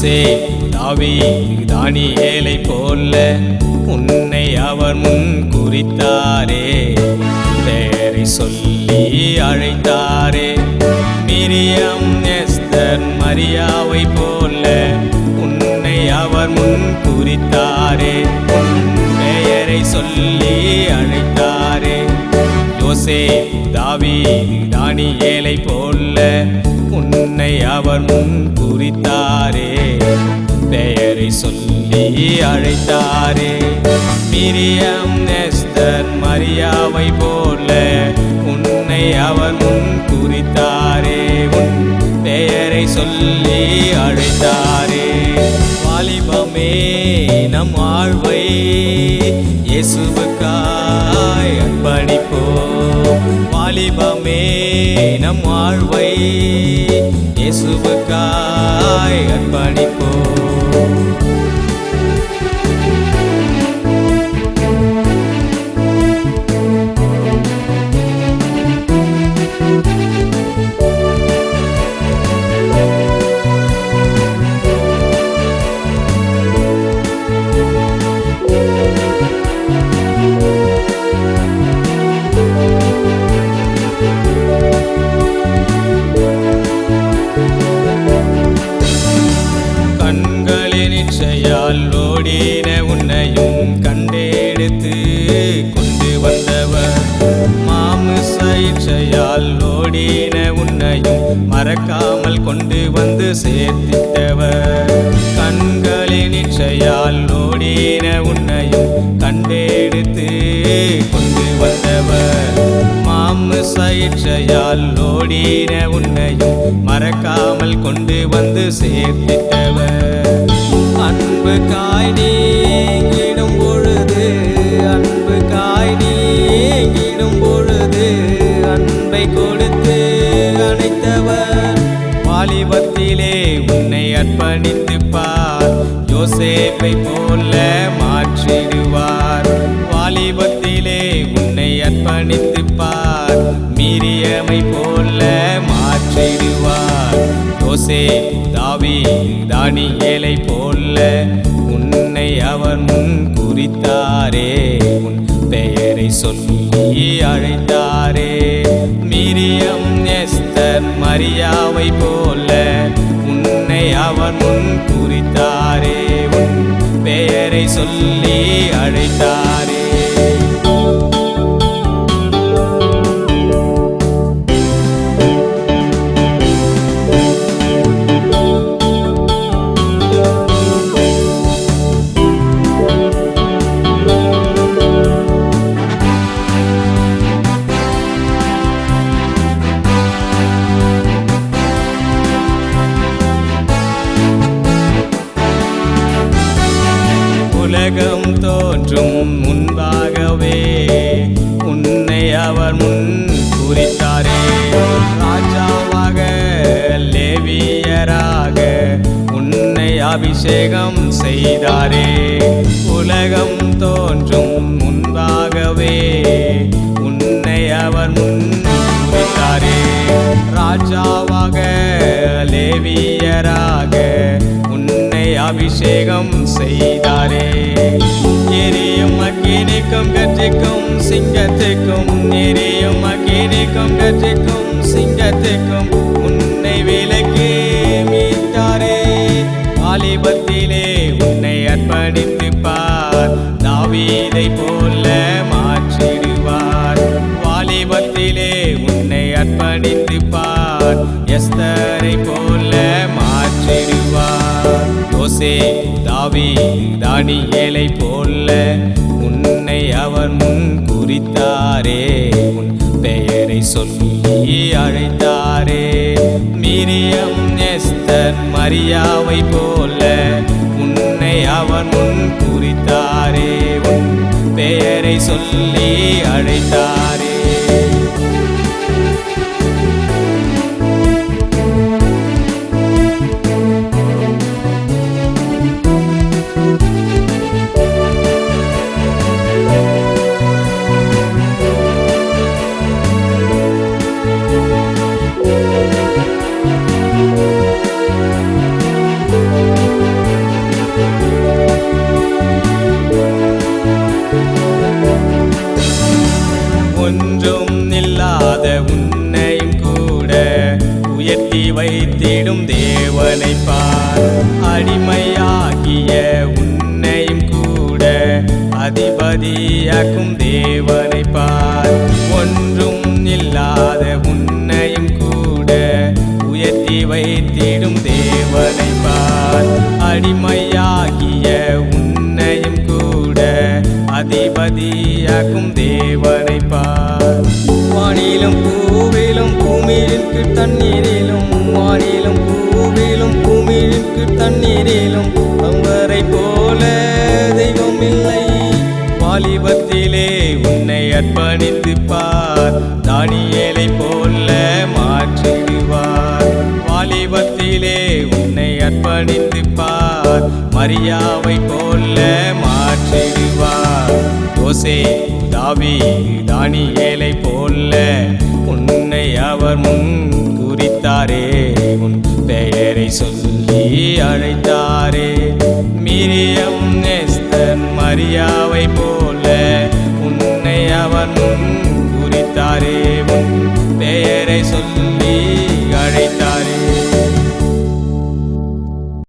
மோசே தாவி தானியேலை போல உன்னை அவர் முன் குறித்தாரே. பேரை சொல்லி அழைத்தாரே. மிரியம் எஸ்தர் மரியாவை போல உன்னை அவர் முன் குறித்தாரே. உன் பெயரை சொல்லி அழைத்தார். யோசே தாவி தானியேலை போல உன்னை அவர் முன் குறித்தாரே. பெயரை சொல்லி அழைத்தாரே. மிரியம் நெஸ்தர் மரியாவை போல உன்னை அவர் முன் குறித்தாரே. உன் பெயரை சொல்லி அழைத்தாரே. வாலிபமே நம் வாழ்வை இயேசுவுக்கா படிப்போம் வாலிபமே நம் வாழ்வை இயேசுவுக்காய் அர்ப்பணிப்போம் கண்களின் கண்டெடுத்து கொண்டு வந்தவர். மாமிச இச்சையால் ஓடின உன்னையும் மறக்காமல் கொண்டு வந்து சேர்த்திட்டவர். கண்களின் இச்சையால் ஓடின உன்னையும் கண்டெடுத்து கொண்டு வந்தவர். மாமிச இச்சையால் ஓடின உன்னையும் மறக்காமல் கொண்டு வந்து சேர்த்திட்டவர். அன்பு காய் நீங்கிடும் நீங்கிடும் பொழுது அன்பை கொடுத்து அணைத்தவர். வாலிபத்திலே உன்னை அர்ப்பணித்து பார் யோசேப்பை போல மாற்றிடுவார். வாலிபத்திலே உன்னை அர்ப்பணித்து பார் மீரியமை போல மாற்றிடுவார். யோசே தாவி தானியலை போல உன்னை அவர் முன் குறித்தாரே. உன் பெயரை சொல்லி அழைத்தாரே மீரியம் எஸ்தர் மரியாவை போல உன்னை அவர் முன் குறித்தாரே. உன் பெயரை சொல்லி அழைத்தாரே. உலகம் தோற்றும் முன்பாகவே உன்னை அவர் முன் குறித்தாரே. ராஜாவாக லேவியராக உன்னை அபிஷேகம் செய்தாரே. உலகம் தோன்றும் முன்பாகவே உன்னை அவர் முன் குறித்தாரே. ராஜாவாக லேவியராக உன்னை அபிஷேகம் செய்தாரே. படித்து பார் தாவீதை போல மாற்றிடுவார். வாலிபத்திலே உன்னை அர்ப்பணித்து பார் எஸ்தரை போல மாற்றிடுவார். யோசே தாவி தானியலை போல உன்னை அவர் முன் குறித்தாரே. உன் பெயரை சொல்லி அழைத்தாரே. மிரியம் எஸ்தர் மரியாவை போல குறித்தாரே உன் பெயரை சொல்லி அழைத்தாரே. அதிபதியாக்கும் தேவனை பார். ஒன்றும் இல்லாத உன்னையும் கூட உயர்த்தி வைத்திடும் தேவனை பார். அடிமையாகிய உன்னையும் கூட அதிபதியாக்கும் தேவனை பார். வானிலும் பூவிலும் பூமியிற்கு தண்ணீரிலும் வானிலும் பூவிலும் பூமியிற்கு தண்ணீரிலும் வாலிபத்திலே உன்னை அர்ப்பணித்து பார் தானியலை போல மாற்றிடுவார். வாலிபத்திலே உன்னை அர்ப்பணித்து பார் மரியாவை போல மாற்றிடுவார். யோசே தாவி தானியலை போல உன்னை அவர் முன் குறித்தாரே. உன் பெயரை சொல்லி அழைத்தாரே. மிரியம் நெஸ்தன் மரியாவை போ place of